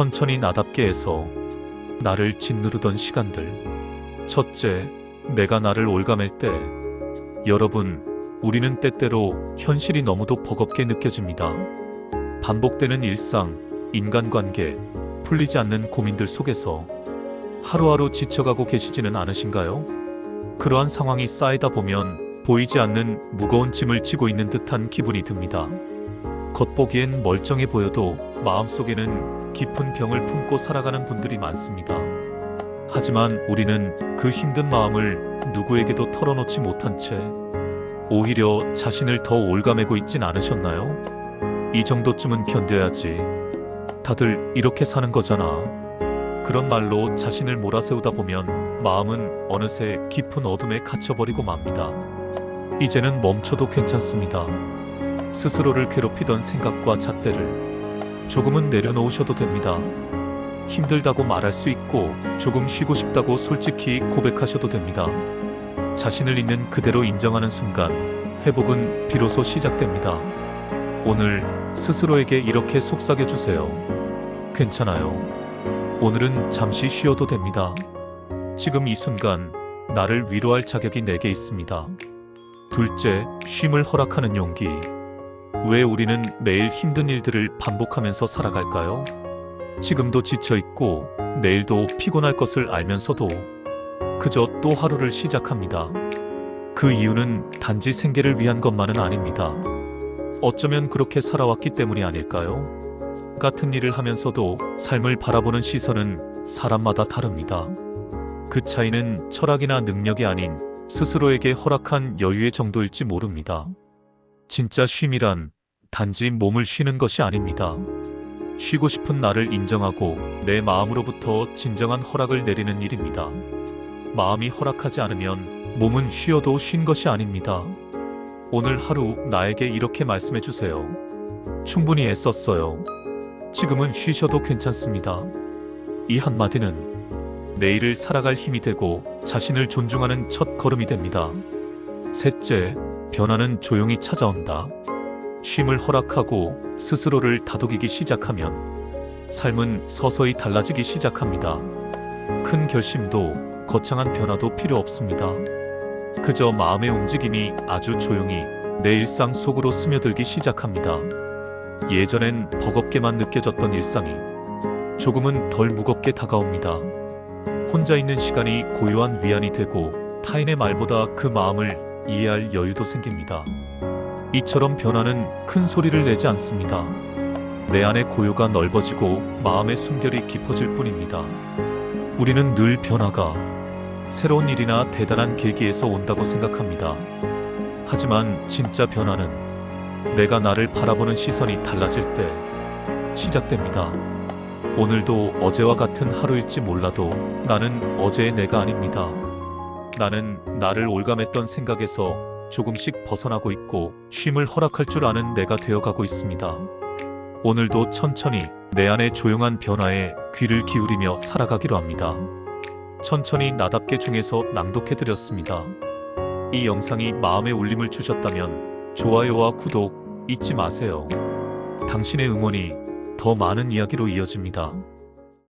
천천히 나답게 해서 나를 짓누르던 시간들. 첫째, 내가 나를 올가맬 때. 여러분, 우리는 때때로 현실이 너무도 버겁게 느껴집니다. 반복되는 일상, 인간관계, 풀리지 않는 고민들 속에서 하루하루 지쳐가고 계시지는 않으신가요? 그러한 상황이 쌓이다 보면 보이지 않는 무거운 짐을 지고 있는 듯한 기분이 듭니다. 겉보기엔 멀쩡해 보여도 마음속에는 깊은 병을 품고 살아가는 분들이 많습니다. 하지만 우리는 그 힘든 마음을 누구에게도 털어놓지 못한 채 오히려 자신을 더 올가매고 있진 않으셨나요? 이 정도쯤은 견뎌야지. 다들 이렇게 사는 거잖아. 그런 말로 자신을 몰아세우다 보면 마음은 어느새 깊은 어둠에 갇혀버리고 맙니다. 이제는 멈춰도 괜찮습니다. 스스로를 괴롭히던 생각과 잣대를 조금은 내려놓으셔도 됩니다. 힘들다고 말할 수 있고 조금 쉬고 싶다고 솔직히 고백하셔도 됩니다. 자신을 있는 그대로 인정하는 순간 회복은 비로소 시작됩니다. 오늘 스스로에게 이렇게 속삭여 주세요. 괜찮아요. 오늘은 잠시 쉬어도 됩니다. 지금 이 순간 나를 위로할 자격이 내게 있습니다. 둘째, 쉼을 허락하는 용기. 왜 우리는 매일 힘든 일들을 반복하면서 살아갈까요? 지금도 지쳐 있고 내일도 피곤할 것을 알면서도 그저 또 하루를 시작합니다. 그 이유는 단지 생계를 위한 것만은 아닙니다. 어쩌면 그렇게 살아왔기 때문이 아닐까요? 같은 일을 하면서도 삶을 바라보는 시선은 사람마다 다릅니다. 그 차이는 철학이나 능력이 아닌 스스로에게 허락한 여유의 정도일지 모릅니다. 진짜 쉼이란 단지 몸을 쉬는 것이 아닙니다. 쉬고 싶은 나를 인정하고 내 마음으로부터 진정한 허락을 내리는 일입니다. 마음이 허락하지 않으면 몸은 쉬어도 쉰 것이 아닙니다. 오늘 하루 나에게 이렇게 말씀해 주세요. 충분히 애썼어요. 지금은 쉬셔도 괜찮습니다. 이 한마디는 내일을 살아갈 힘이 되고 자신을 존중하는 첫 걸음이 됩니다. 셋째, 변화는 조용히 찾아온다. 쉼을 허락하고 스스로를 다독이기 시작하면 삶은 서서히 달라지기 시작합니다. 큰 결심도 거창한 변화도 필요 없습니다. 그저 마음의 움직임이 아주 조용히 내 일상 속으로 스며들기 시작합니다. 예전엔 버겁게만 느껴졌던 일상이 조금은 덜 무겁게 다가옵니다. 혼자 있는 시간이 고요한 위안이 되고 타인의 말보다 그 마음을 이해할 여유도 생깁니다. 이처럼 변화는 큰 소리를 내지 않습니다. 내 안의 고요가 넓어지고 마음의 숨결이 깊어질 뿐입니다. 우리는 늘 변화가 새로운 일이나 대단한 계기에서 온다고 생각합니다. 하지만 진짜 변화는 내가 나를 바라보는 시선이 달라질 때 시작됩니다. 오늘도 어제와 같은 하루일지 몰라도 나는 어제의 내가 아닙니다. 나는 나를 올감했던 생각에서 조금씩 벗어나고 있고 쉼을 허락할 줄 아는 내가 되어가고 있습니다. 오늘도 천천히 내 안의 조용한 변화에 귀를 기울이며 살아가기로 합니다. 천천히 나답게 중에서 낭독해드렸습니다. 이 영상이 마음에 울림을 주셨다면 좋아요와 구독 잊지 마세요. 당신의 응원이 더 많은 이야기로 이어집니다.